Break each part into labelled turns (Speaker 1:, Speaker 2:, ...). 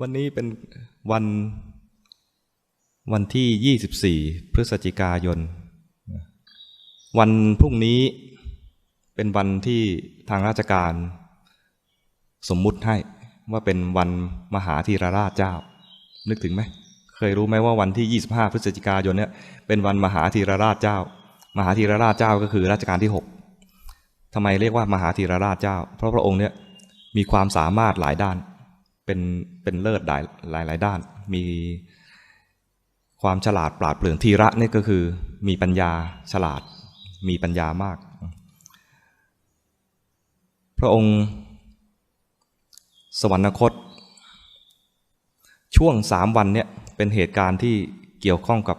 Speaker 1: วันนี้เป็นวันวันที่ 24 พฤศจิกายน วันพรุ่งนี้เป็นวันที่ทางราชการ สมมุติให้ว่าเป็นวันมหาธีรราชเจ้า นึกถึงไหม เคยรู้ไหมว่าวันที่ 25 พฤศจิกายนเนี่ยเป็นวันมหาธีรราชเจ้า มหาธีรราชเจ้าก็คือรัชกาลที่ 6ทำไมเรียกว่ามหาธีรราชเจ้า เพราะพระองค์เนี่ย มีความสามารถหลายด้าน เป็นเป็นเลิศหลายหลายหลายด้าน มีความฉลาดปราดเปรื่องธีระนี่ก็คือ มีปัญญาฉลาด มีปัญญามาก พระองค์ สวรรคต ช่วงสามวันเนี่ยเป็นเหตุการณ์ที่เกี่ยวข้องกับ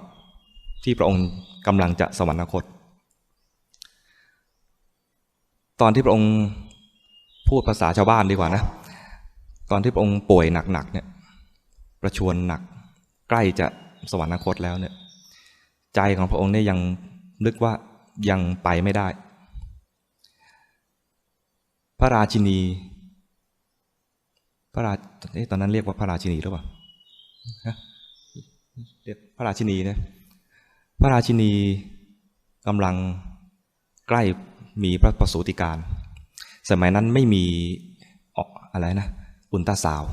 Speaker 1: ที่พระองค์กำลังจะสวรรคต ตอนที่พระองค์ พูดภาษาชาวบ้านดีกว่านะ ตอนที่พระองค์ป่วยหนักๆเนี่ย ประชวรหนัก ใกล้จะสวรรคตแล้วเนี่ย ใจของพระองค์เนี่ยยังนึกว่ายังไปไม่ได้ พระราชินี พระราเอ๊ะตอนนั้นเรียกว่าพระราชินีหรือเปล่าเรียกพระราชินีเนี่ยพระราชินีกำลังใกล้มีพระประสูติการ สมัยนั้นไม่มีออกอะไรนะอุลตราสาว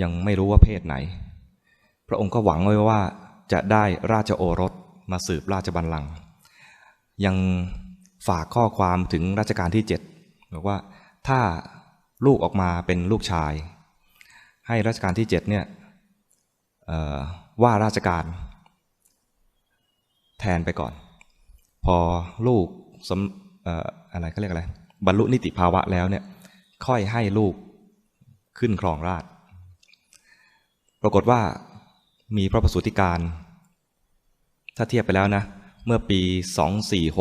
Speaker 1: ยังไม่รู้ว่าเพศไหน พระองค์ก็หวังไว้ว่าจะได้ราชโอรสมาสืบราชบัลลังก์ยังฝากข้อความถึงรัชกาลที่เจ็ดบอกว่าถ้าลูกออกมาเป็นลูกชาย ให้รัชกาลที่เจ็ดเนี่ยว่าราชการ แทนไปก่อน พอลูกสำเอ่ออะไรเขาเรียกอะไร บรรลุนิติภาวะแล้วเนี่ย ค่อยให้ลูกขึ้นครองราชปรากฏว่ามีพระประสูติการ ถ้าเทียบไปแล้วนะ เมื่อปี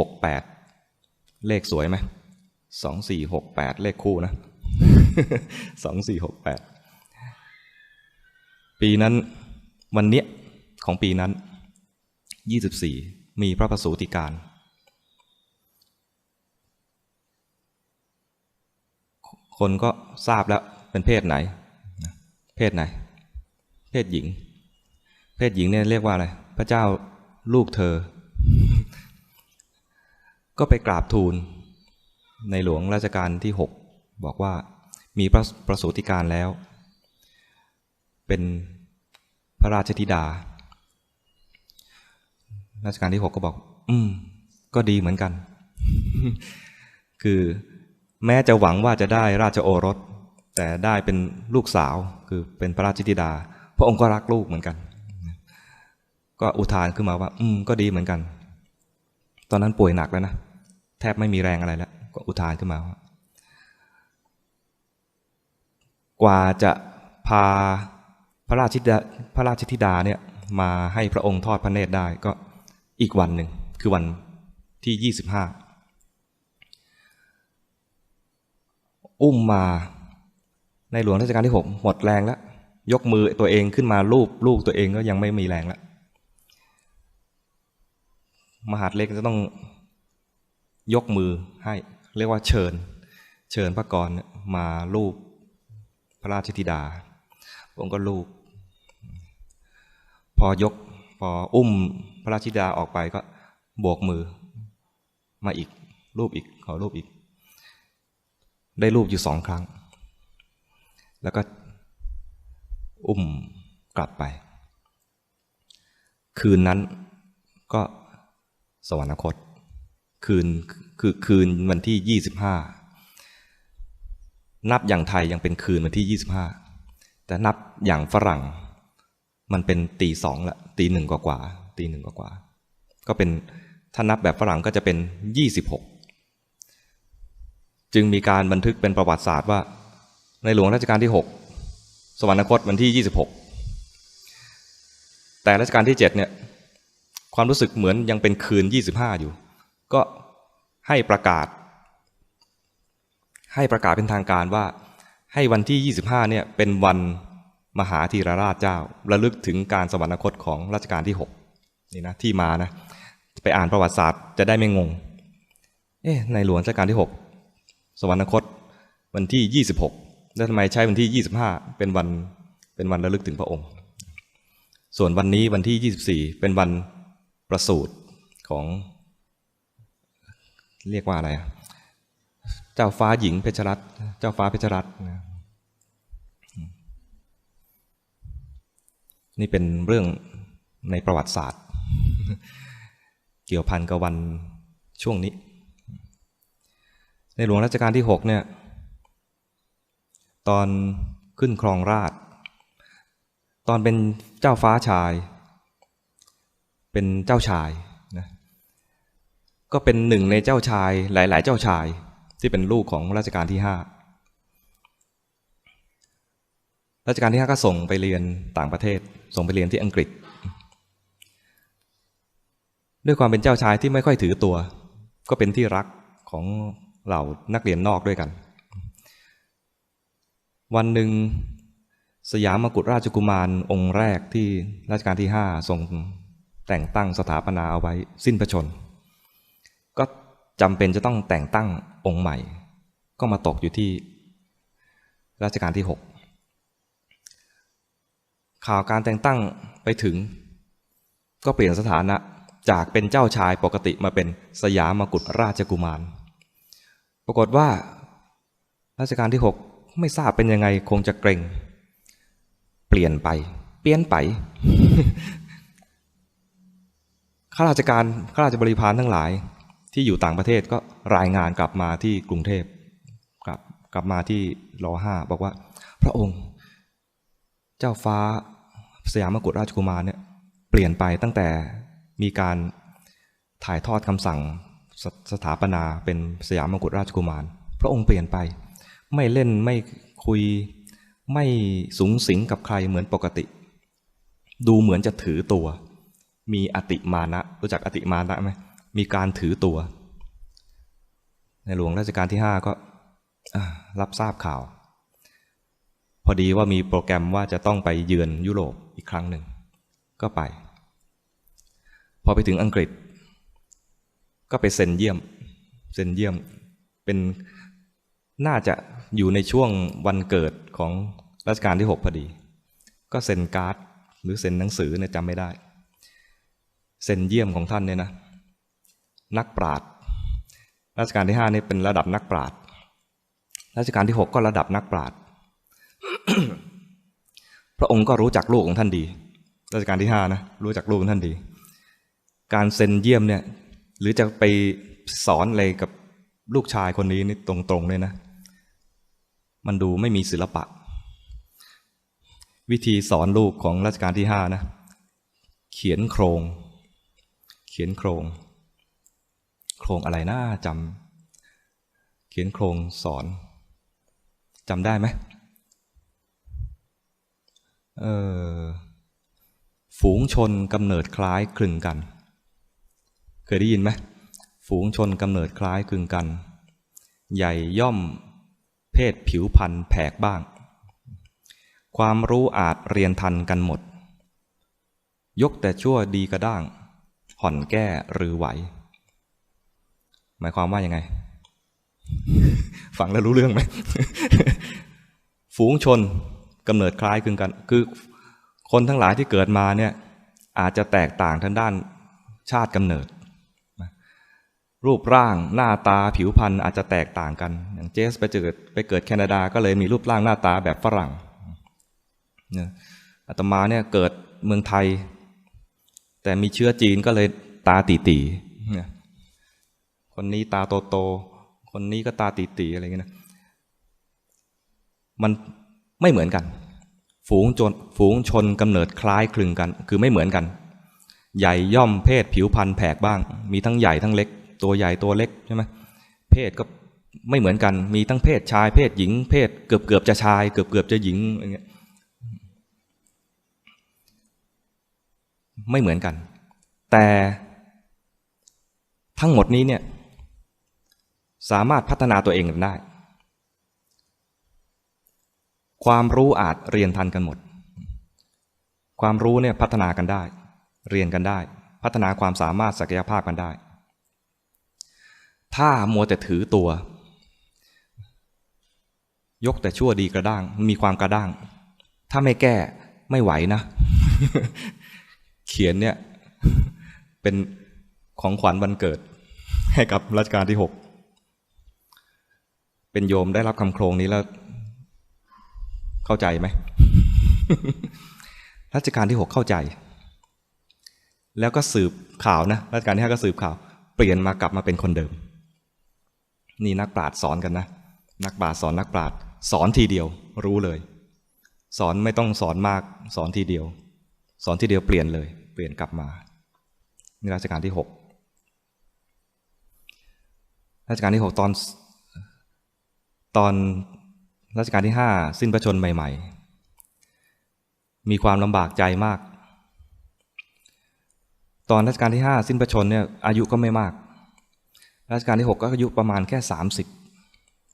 Speaker 1: 2468 เลขสวยไหม2468 เลขคู่นะ 2468 ปีนั้นวันเนี้ยของปีนั้น 24 มีพระประสูติการ คนก็ทราบแล้วเป็นเพศไหน เพศไหน เพศหญิง เพศหญิงเนี่ยเรียกว่าอะไร พระเจ้าลูกเธอ ก็ไปกราบทูล ในหลวงราชการที่ 6 บอกว่ามีพระประสูติการแล้ว เป็นพระราชธิดา ราชการที่ 6 ก็บอก อืม ก็ดีเหมือนกัน คือ แม้จะหวังว่าจะได้ราชโอรส แต่ได้เป็นลูกสาวคือเป็นพระราชธิดา พระองค์ก็รักลูกเหมือนกัน ก็อุทานขึ้นมาว่า อืมก็ดีเหมือนกัน ตอนนั้นป่วยหนักแล้วนะแทบไม่มีแรงอะไรแล้ว ก็อุทานขึ้นมาว่ากว่าจะพาพระราชธิดาพระราชธิดาเนี่ยมาให้พระองค์ทอดพระเนตรได้ก็อีกวันหนึ่งคือวันที่ยี่สิบห้า อุ้มมา ในหลวงรัชกาลที่หกหมดแรงแล้ว ยกมือตัวเองขึ้นมาลูบลูกตัวเองก็ยังไม่มีแรงแล้วมหาดเล็กจะต้องยกมือให้ เรียกว่าเชิญ เชิญพระกรมาลูบพระราชธิดาองค์ก็ลูบพอยกพออุ้มพระราชธิดาออกไปก็โบกมือ มาอีกรูปอีกขอรูปอีก ได้รูปอยู่สองครั้ง แล้วก็อุ้มกลับไป คืนนั้นก็สวรรคต คืนคือคืนวันที่ยี่สิบห้านับอย่างไทยยังเป็นคืนวันที่ยี่สิบห้าแต่นับอย่างฝรั่ง มันเป็นตีสองละตีหนึ่งกว่ากว่าตีหนึ่งกว่ากว่า ก็เป็นถ้านับแบบฝรั่งก็จะเป็นยี่สิบหก จึงมีการบันทึกเป็นประวัติศาสตร์ว่า ในหลวงรัชกาลที่หกสวรรคตวันที่ยี่สิบหกแต่รัชกาลที่เจ็ดเนี่ย ความรู้สึกเหมือนยังเป็นคืน 25 อยู่ ก็ให้ประกาศ ให้ประกาศเป็นทางการว่าให้วันที่ 25 เนี่ยเป็นวันมหาธีรราชเจ้าระลึกถึงการสวรรคตของรัชกาลที่ 6 นี่นะ ที่มานะ ไปอ่านประวัติศาสตร์จะได้ไม่งง เอ๊ะในหลวงรัชกาลที่ 6 สวรรคตวันที่ 26 แล้วทำไมใช้วันที่ 25 เป็นวันเป็นวันระลึกถึงพระองค์ ส่วนวันนี้วันที่ 24 เป็นวันประสูติของ เรียกว่าอะไร เจ้าฟ้าหญิงเพชรรัตน์เจ้าฟ้าเพชรรัตน์นี่เป็นเรื่องในประวัติศาสตร์ เกี่ยวพันกับวันช่วงนี้ ในหลวงรัชกาลที่6เนี่ยตอนขึ้นครองราช ตอนเป็นเจ้าฟ้าชาย เป็นเจ้าชายนะก็เป็นหนึ่งในเจ้าชายหลาย ๆ เจ้าชายที่เป็นลูกของรัชกาลที่ห้ารัชกาลที่ห้าก็ส่งไปเรียนต่างประเทศ ส่งไปเรียนที่อังกฤษ ด้วยความเป็นเจ้าชายที่ไม่ค่อยถือตัว ก็เป็นที่รักของ เหล่านักเรียนนอกด้วยกัน วันหนึ่งสยามกุฎราชกุมารองค์แรกที่รัชกาลที่ห้าทรงแต่งตั้งสถาปนาเอาไว้สิ้นพระชน ก็จำเป็นจะต้องแต่งตั้งองค์ใหม่ ก็มาตกอยู่ที่รัชกาลที่หกข่าวการแต่งตั้งไปถึง ก็เปลี่ยนสถานะจากเป็นเจ้าชายปกติมาเป็นสยามกุฎราชกุมาร ปรากฏว่ารัชกาลที่หกไม่ทราบเป็นยังไงคงจะเกรงเปลี่ยนไป เปลี่ยนไปข้าราชการข้าราชบริพารทั้งหลายที่อยู่ต่างประเทศก็รายงานกลับมาที่กรุงเทพกลับกลับมาที่รอห้าบอกว่า พระองค์ เจ้าฟ้าสยามกุฎราชกุมารเนี่ยเปลี่ยนไปตั้งแต่มีการถ่ายทอดคำสั่ง สสถาปนาเป็นสยามกุฎราชกุมาร พระองค์เปลี่ยนไป ไม่เล่นไม่คุยไม่สูงสิงกับใครเหมือนปกติ ดูเหมือนจะถือตัว มีอติมานะ รู้จักอติมานะไหมมีการถือตัว ในหลวงราชการที่ห้าก็รับทราบข่าว พอดีว่ามีโปรแกรมว่าจะต้องไปเยือนยุโรปอีกครั้งหนึ่ง ก็ไป พอไปถึงอังกฤษ ก็ไปเซ็นเยี่ยม เซ็นเยี่ยม เป็นน่าจะอยู่ในช่วงวันเกิดของรัชกาลที่ 6 พอดี ก็เซ็นการ์ด หรือเซ็นหนังสือเนี่ยจำไม่ได้ เซ็นเยี่ยมของท่านเนี่ยนะ นักปราชญ์รัชกาลที่5นี่เป็นระดับนักปราชญ์รัชกาลที่ 6 ก็ระดับนักปราชญ์พระองค์ก็รู้จักลูกของท่านดีรัชกาลที่5นะรู้จักลูกของท่านดี การเซ็นเยี่ยมเนี่ย หรือจะไปสอนอะไรกับลูกชายคนนี้นี่ตรงๆเลยนะ มันดูไม่มีศิลปะ วิธีสอนลูกของรัชกาลที่ห้านะ เขียนโครง เขียนโครง โครงอะไรนะจำเขียนโครงสอนจำได้ไหมเออฝูงชนกำเนิดคล้ายคลึงกัน เคยได้ยินไหมฝูงชนกำเนิดคล้ายคลึงกัน ใหญ่ย่อมเพศผิวพันธุ์แผกบ้าง ความรู้อาจเรียนทันกันหมด ยกแต่ชั่วดีกระด้าง ห่อนแก้หรือไหว หมายความว่ายังไง ฟังแล้วรู้เรื่องไหม ฝูงชนกำเนิดคล้ายคลึงกัน คือคนทั้งหลายที่เกิดมาเนี่ยอาจจะแตกต่างทางด้านชาติกำเนิด รูปร่างหน้าตาผิวพรรณอาจจะแตกต่างกัน อย่างเจสไปเกิดไปเกิดแคนาดาก็เลยมีรูปร่างหน้าตาแบบฝรั่งนอาตมาเนี่ยเกิดเมืองไทย แต่มีเชื้อจีนก็เลยตาตีตีคนนี้ตาโตโต คนนี้ก็ตาตีตีอะไรเงี้ยนะมันไม่เหมือนกัน ฝูงชนฝูงชนกำเนิดคล้ายคลึงกัน คือไม่เหมือนกัน ใหญ่ย่อมเพศผิวพันธุ์แผกบ้าง มีทั้งใหญ่ทั้งเล็ก ตัวใหญ่ตัวเล็กใช่ไหมเพศก็ไม่เหมือนกัน มีทั้งเพศชายเพศหญิง เพศเกือบเกือบจะชาย เกือบเกือบจะหญิงอะไรเงี้ยไม่เหมือนกัน แต่ทั้งหมดนี้เนี่ยสามารถพัฒนาตัวเองได้ ความรู้อาจเรียนทันกันหมด ความรู้เนี่ยพัฒนากันได้ เรียนกันได้ พัฒนาความสามารถศักยภาพกันได้ ถ้ามัวแต่ถือตัว ยกแต่ชั่วดีกระด้าง มีความกระด้าง ถ้าไม่แก้ไม่ไหวนะ เขียนเนี่ยเป็นของขวัญวันเกิด ให้กับรัชกาลที่หกเป็นโยมได้รับคำโครงนี้แล้ว เข้าใจไหมรัชกาลที่หกเข้าใจ แล้วก็สืบข่าวนะรัชกาลที่ห้าก็สืบข่าว เปลี่ยนมากลับมาเป็นคนเดิม นี่นักปราชญ์สอนกันนะ นักปราชญ์สอนนักปราชญ์สอนทีเดียว รู้เลย สอนไม่ต้องสอนมากสอนทีเดียว สอนทีเดียวเปลี่ยนเลย เปลี่ยนกลับมานี่รัชกาลที่หกรัชกาลที่หกตอน ตอนรัชกาลที่ห้าสิ้นพระชนม์ใหม่ ๆ มีความลำบากใจมาก ตอนรัชกาลที่ห้าสิ้นพระชนม์เนี่ยอายุก็ไม่มาก รัชกาลที่หกก็อายุประมาณแค่สามสิบ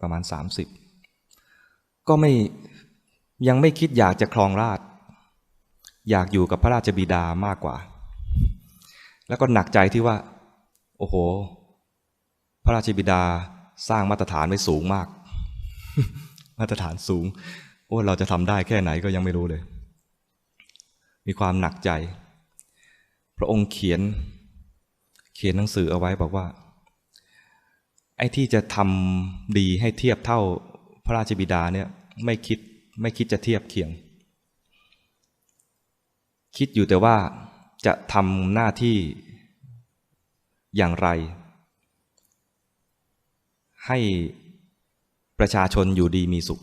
Speaker 1: ประมาณสามสิบก็ไม่ยังไม่คิดอยากจะครองราช อยากอยู่กับพระราชบิดามากกว่า แล้วก็หนักใจที่ว่า โอ้โห พระราชบิดาสร้างมาตรฐานไว้สูงมาก มาตรฐานสูง โอ้เราจะทำได้แค่ไหนก็ยังไม่รู้เลย มีความหนักใจ พระองค์เขียน เขียนหนังสือเอาไว้บอกว่า ไอ้ที่จะทำดีให้เทียบเท่าพระราชบิดาเนี่ยไม่คิดไม่คิดจะเทียบเคียง คิดอยู่แต่ว่าจะทำหน้าที่อย่างไร ให้ประชาชนอยู่ดีมีสุข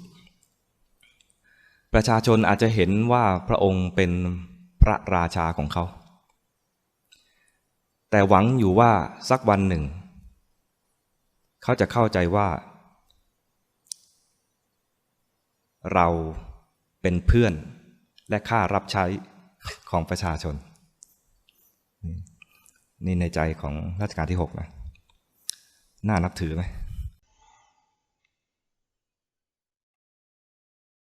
Speaker 1: ประชาชนอาจจะเห็นว่าพระองค์เป็นพระราชาของเขา แต่หวังอยู่ว่าสักวันหนึ่ง เขาจะเข้าใจว่า เราเป็นเพื่อนและข้ารับใช้ของประชาชน นี่ในใจของรัชกาลที่หกนะ น่านับถือไหม